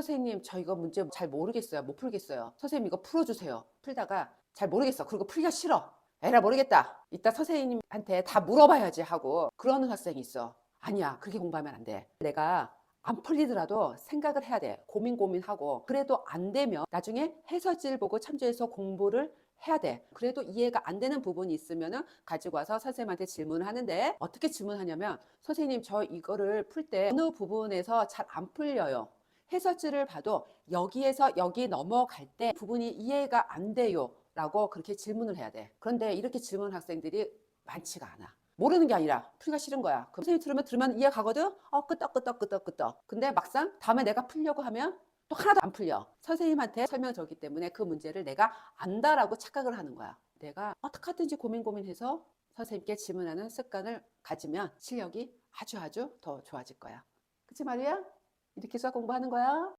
선생님 저 이거 문제 잘 모르겠어요. 못 풀겠어요. 선생님 이거 풀어주세요. 풀다가 잘 모르겠어. 그리고 풀기가 싫어. 에라 모르겠다. 이따 선생님한테 다 물어봐야지 하고 그러는 학생이 있어. 아니야 그렇게 공부하면 안 돼. 내가 안 풀리더라도 생각을 해야 돼. 고민 고민하고 그래도 안 되면 나중에 해설지를 보고 참조해서 공부를 해야 돼. 그래도 이해가 안 되는 부분이 있으면은 가지고 와서 선생님한테 질문을 하는데 어떻게 질문하냐면 선생님 저 이거를 풀 때 어느 부분에서 잘 안 풀려요. 해설지를 봐도 여기에서 여기 넘어갈 때 부분이 이해가 안 돼요. 라고 그렇게 질문을 해야 돼. 그런데 이렇게 질문 학생들이 많지가 않아. 모르는 게 아니라 풀기가 싫은 거야. 그 선생님 들으면 들으면 이해 가거든? 어, 끄떡끄떡 끄떡끄떡. 근데 막상 다음에 내가 풀려고 하면 또 하나도 안 풀려. 선생님한테 설명 줬기 때문에 그 문제를 내가 안다라고 착각을 하는 거야. 내가 어떻게 하든지 고민 고민해서 선생님께 질문하는 습관을 가지면 실력이 아주 아주 더 좋아질 거야. 그치 말이야? 이렇게 해서 공부하는 거야.